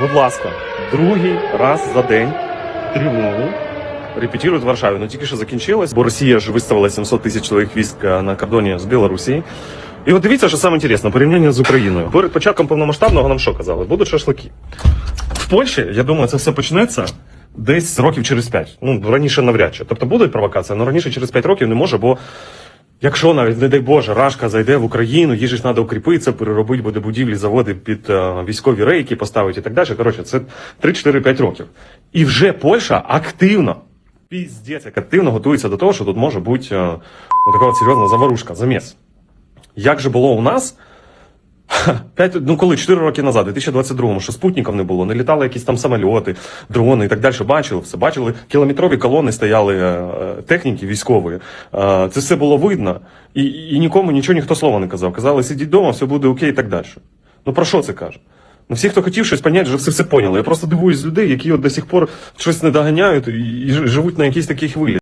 будь ласка, другий раз за день тривогу репетирують в Варшаві. Ну тільки що закінчилось, бо Росія ж виставила 700 тисяч чоловік військ на кордоні з Білорусі. І от дивіться, що саме інтересне, порівняння з Україною. Перед початком повномасштабного нам що казали? Будуть шашлики. В Польщі, я думаю, це все почнеться десь років через 5. Ну, раніше навряд чи. Тобто будуть провокації, але раніше через 5 років не може, бо Якщо навіть, не дай Боже, Рашка зайде в Україну, їй ж треба укріпитися, переробити буде будівлі, заводи під е, військові рейки поставити і так далі. Коротше, це 3-4-5 років. І вже Польща активно, піздець, як активно готується до того, що тут може бути е, така серйозна заварушка, заміс. Як же було у нас? Ха, П'ять, ну коли 4 роки назад, у 2022-му, що спутників не було, не літали якісь там самольоти, дрони і так далі. Бачили все. Бачили, кілометрові колони стояли е, е, техніки військової. Е, це все було видно, і, і нікому нічого ніхто слова не казав. Казали, сидіть вдома, все буде окей і так далі. Ну про що це каже? Ну, всі, хто хотів щось поняти, вже все все поняли. Я просто дивуюсь людей, які от до сих пор щось не доганяють і, живуть на якійсь такій хвилі.